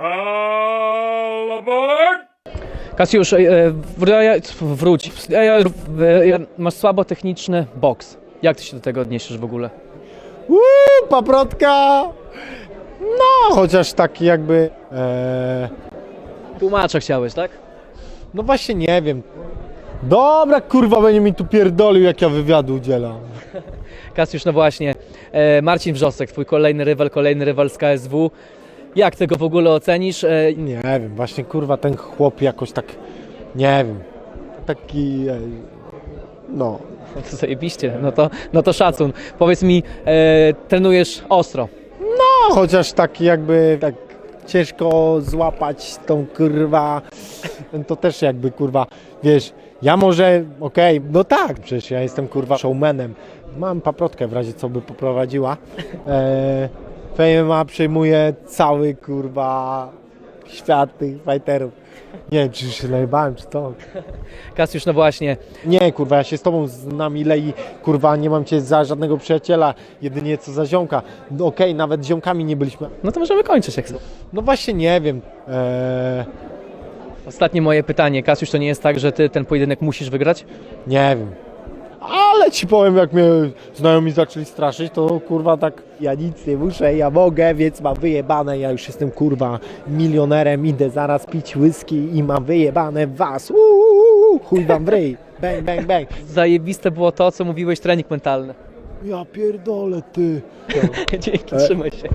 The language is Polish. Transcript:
All aboard! Kasiusz, e, wr- wróć. E, e, Masz słabo techniczny boks. Jak ty się do tego odniesiesz w ogóle? Uuu, paprotka! No, chociaż taki jakby... E, Tłumacza chciałeś, tak? no właśnie nie wiem. Dobra, kurwa, będzie mi tu pierdolił, jak ja wywiadu udzielam. Kasiusz, no właśnie. E, Marcin Wrzosek, twój kolejny rywal, kolejny rywal z KSW. Jak tego w ogóle ocenisz? E, Nie wiem, właśnie kurwa, ten chłop jakoś tak... Nie wiem. Taki... E, no. No to zajebiście, no to, no to szacun. Powiedz mi, e, trenujesz ostro. No, chociaż taki jakby... Tak ciężko złapać tą kurwa... To też jakby kurwa, wiesz... Ja może, okej, no tak, przecież ja jestem kurwa showmanem. Mam paprotkę w razie co by poprowadziła. E, FMA przejmuje cały kurwa świat tych fighterów. Nie wiem, czy się najebałem, czy to. Kasiusz, no właśnie. Nie, kurwa, ja się z tobą znam ile i kurwa nie mam cię za żadnego przyjaciela, jedynie co za ziomka. No, Okej, nawet ziomkami nie byliśmy. No to możemy kończyć. Jak... No właśnie nie wiem. E, Ostatnie moje pytanie. Kasiusz, to nie jest tak, że ty ten pojedynek musisz wygrać? nie wiem. Ale ci powiem, jak mnie znajomi zaczęli straszyć, to kurwa tak ja nic nie muszę, ja mogę, więc mam wyjebane, ja już jestem kurwa milionerem, idę zaraz pić whisky i mam wyjebane w was. Uuu, chuj wam w ryj. Bang, bang, bang. Zajebiste było to, co mówiłeś, trening mentalny. Ja pierdolę ty. Dzięki, trzymaj się.